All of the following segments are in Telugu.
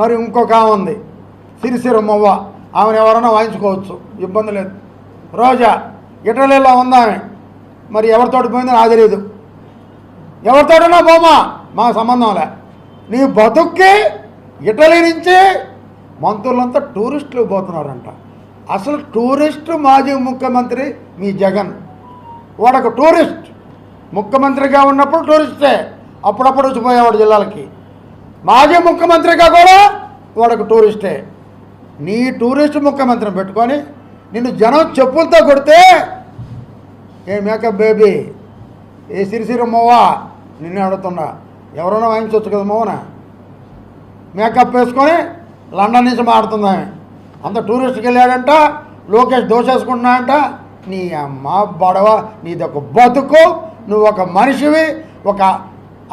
మరి ఇంకొక ఆమె ఉంది. సిరిసిర మొవ్వ. ఆమెను ఎవరైనా వాయించుకోవచ్చు. ఇబ్బంది లేదు. రోజా ఇటలీలో ఉంది ఆమె? మరి ఎవరితోటి పోయిందో నాకు తెలియదు ఎవరితోటన్నా పోమా? మా సంబంధంలే నీ బతుక్కి ఇటలీ నుంచి మంత్రులంతా టూరిస్టులు పోతున్నారంట. అసలు టూరిస్ట్ మాజీ ముఖ్యమంత్రి మీ జగన్. వాడొక టూరిస్ట్. ముఖ్యమంత్రిగా ఉన్నప్పుడు టూరిస్టే. అప్పుడప్పుడు వచ్చిపోయేవాడు జిల్లాలకి. మాజీ ముఖ్యమంత్రిగా కూడా వాడొక టూరిస్టే. నీ టూరిస్ట్ ముఖ్యమంత్రిని పెట్టుకొని నిన్ను జనం చెప్పులతో కొడితే ఏ మేకప్ బేబీ ఏ సిరిసిరి మోవా నిన్నే అడుగుతున్నా. ఎవరైనా వాయించవచ్చు కదా మోవన మేకప్ వేసుకొని లండన్ నుంచి మాడుతుంది అంత టూరిస్ట్కి వెళ్ళాడంట లోకేష్ దోషేసుకుంటున్నాడంట. నీ అమ్మ బడవ నీదొక బతుకు నువ్వు ఒక మనిషివి ఒక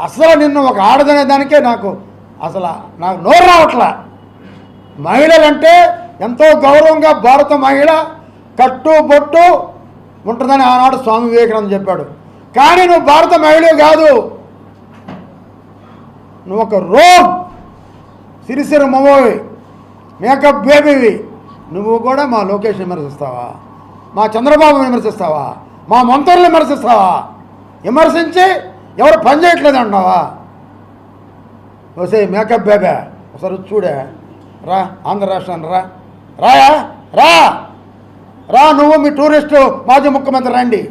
అసలు నిన్ను ఒక ఆడదనే దానికే నాకు అసలు నాకు నోరు రావట్లా. మహిళలంటే ఎంతో గౌరవంగా భారత మహిళ కట్టు బొట్టు ఉంటుందని ఆనాడు స్వామి వివేకానంద చెప్పాడు. కానీ నువ్వు భారత మహిళ కాదు. నువ్వు ఒక రోగ్ సిరిసిరి మొమోవి మేకప్ బేబీవి. నువ్వు కూడా మా లోకేష్ విమర్శిస్తావా? మా చంద్రబాబు విమర్శిస్తావా? మా మంత్రులు విమర్శిస్తావా? విమర్శించి ఎవరు పని చేయట్లేదు అంటున్నావా వసే మేకప్ బేబే ఒకసారి చూడే. రా ఆంధ్ర రాష్ట్రాన్ని రా. రాయా? రా! రా నువ్వు మీ టూరిస్టు మాజీ ముఖ్యమంత్రి రండి.